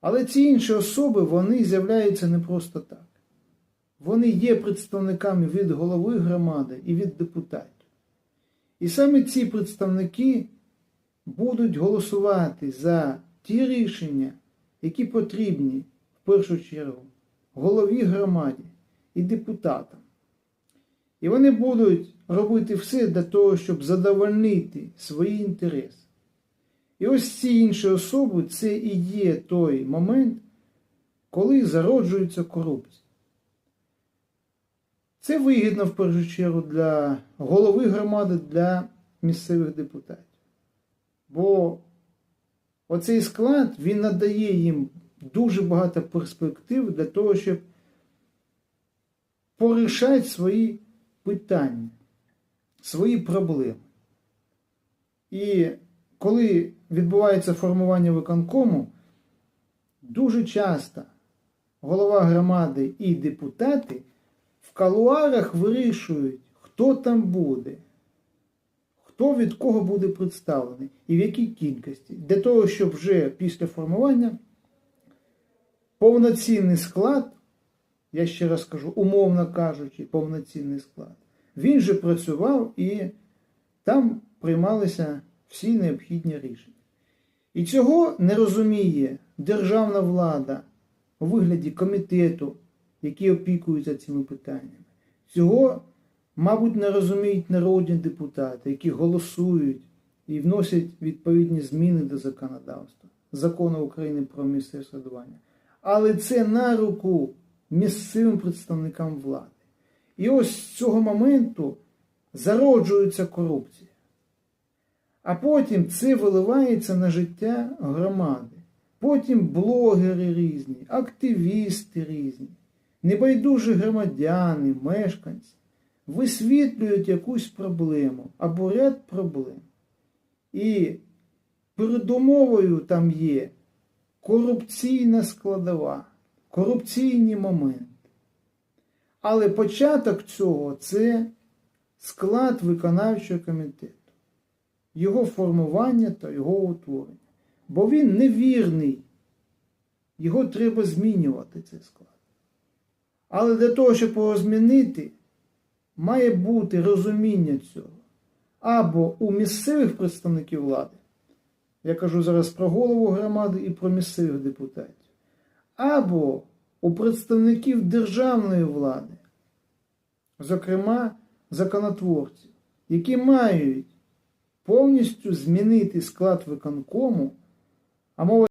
Але ці інші особи вони з'являються не просто так. Вони є представниками від голови громади і від депутатів. І саме ці представники будуть голосувати за ті рішення, які потрібні в першу чергу голові громаді і депутатам. І вони будуть робити все для того, щоб задовольнити свої інтереси. І ось ці інші особи це і є той момент, коли зароджується корупція. Це вигідно в першу чергу для голови громади, для місцевих депутатів. Бо оцей склад він надає їм дуже багато перспектив для того, щоб порішати свої питання, свої проблеми. І коли відбувається формування виконкому, дуже часто голова громади і депутати в калуарах вирішують, хто там буде, хто від кого буде представлений і в якій кількості. Для того, щоб вже після формування повноцінний склад, я ще раз кажу, умовно кажучи, повноцінний склад, він же працював і там приймалися всі необхідні рішення. І цього не розуміє державна влада у вигляді комітету, який опікується цими питаннями. Цього, мабуть, не розуміють народні депутати, які голосують і вносять відповідні зміни до законодавства, закону України про місцеве самоврядування. Але це на руку місцевим представникам влади. І ось з цього моменту зароджується корупція. А потім це виливається на життя громади. Потім блогери різні, активісти різні, небайдужі громадяни, мешканці висвітлюють якусь проблему або ряд проблем. І передумовою там є корупційна складова, корупційні моменти. Але початок цього це склад виконавчого комітету, його формування та його утворення. Бо він невірний, його треба змінювати цей склад. Але для того, щоб його змінити, має бути розуміння цього або у місцевих представників влади, я кажу зараз про голову громади і про місцевих депутатів, або у представників державної влади, зокрема законотворців, які мають повністю змінити склад виконкому, а мова